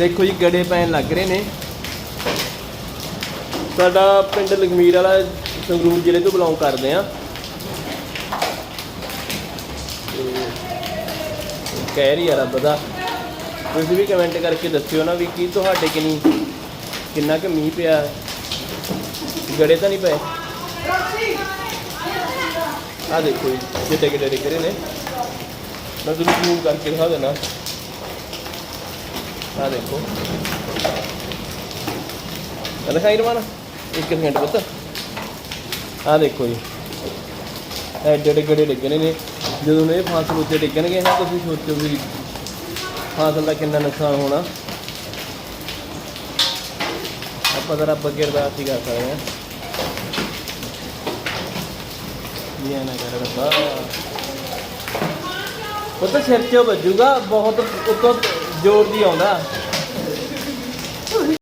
ਦੇਖੋ ਜੀ, ਗੜੇ ਪੈਣ ਲੱਗ ਰਹੇ ਨੇ। ਸਾਡਾ ਪਿੰਡ ਲਖਮੀਰ ਵਾਲਾ ਸੰਗਰੂਰ ਜ਼ਿਲ੍ਹੇ ਤੋਂ ਬਿਲੋਂਗ ਕਰਦੇ ਆ ਕਹਿ ਰਹੀ ਆ ਰੱਬ ਦਾ। ਤੁਸੀਂ ਵੀ ਕਮੈਂਟ ਕਰਕੇ ਦੱਸਿਓ ਨਾ ਵੀ ਕੀ ਤੁਹਾਡੇ ਕਿੰਨੀ ਕਿੰਨਾ ਕੁ ਮੀਂਹ ਪਿਆ ਗੜੇ ਤਾਂ ਨਹੀਂ ਪਏ? ਆ ਦੇਖੋ ਜੀ, ਕਿੱਡੇ ਕਿੱਡੇ ਡਿੱਗ ਰਹੇ ਨੇ। ਮੈਂ ਤੁਹਾਨੂੰ ਜ਼ੂਮ ਕਰਕੇ ਦਿਖਾ ਦੇਣਾ। ਆ ਦੇਖੋ। ਦਿਖਾਈ ਰਵਾਨਾ ਇੱਕ ਸਕਿੰਟ ਪੁੱਤ। ਆ ਦੇਖੋ ਜੀ। ਐਡੇ ਐਡੇ ਗੜੇ ਡਿੱਗਣੇ ਨੇ ਜਦੋਂ ਇਹ ਫਸਲ ਉੱਤੇ ਡਿੱਗਣਗੇ ਨਾ ਤੁਸੀਂ ਸੋਚੋ ਵੀ ਫਸਲ ਦਾ ਕਿੰਨਾ ਨੁਕਸਾਨ ਹੋਣਾ। ਆਪਾਂ ਤਾਂ ਰੱਬ ਅਰਦਾਸ ਹੀ ਕਰ ਸਕਦੇ ਹਾਂ। ਇਹ ਨਾ ਕਰ ਰੱਬਾ। ਉਹ ਤਾਂ ਸਿਰ 'ਚ ਵੱਜੂਗਾ, ਬਹੁਤ ਉੱਤੋਂ ਜ਼ੋਰ ਦੀ ਆਉਂਦਾ।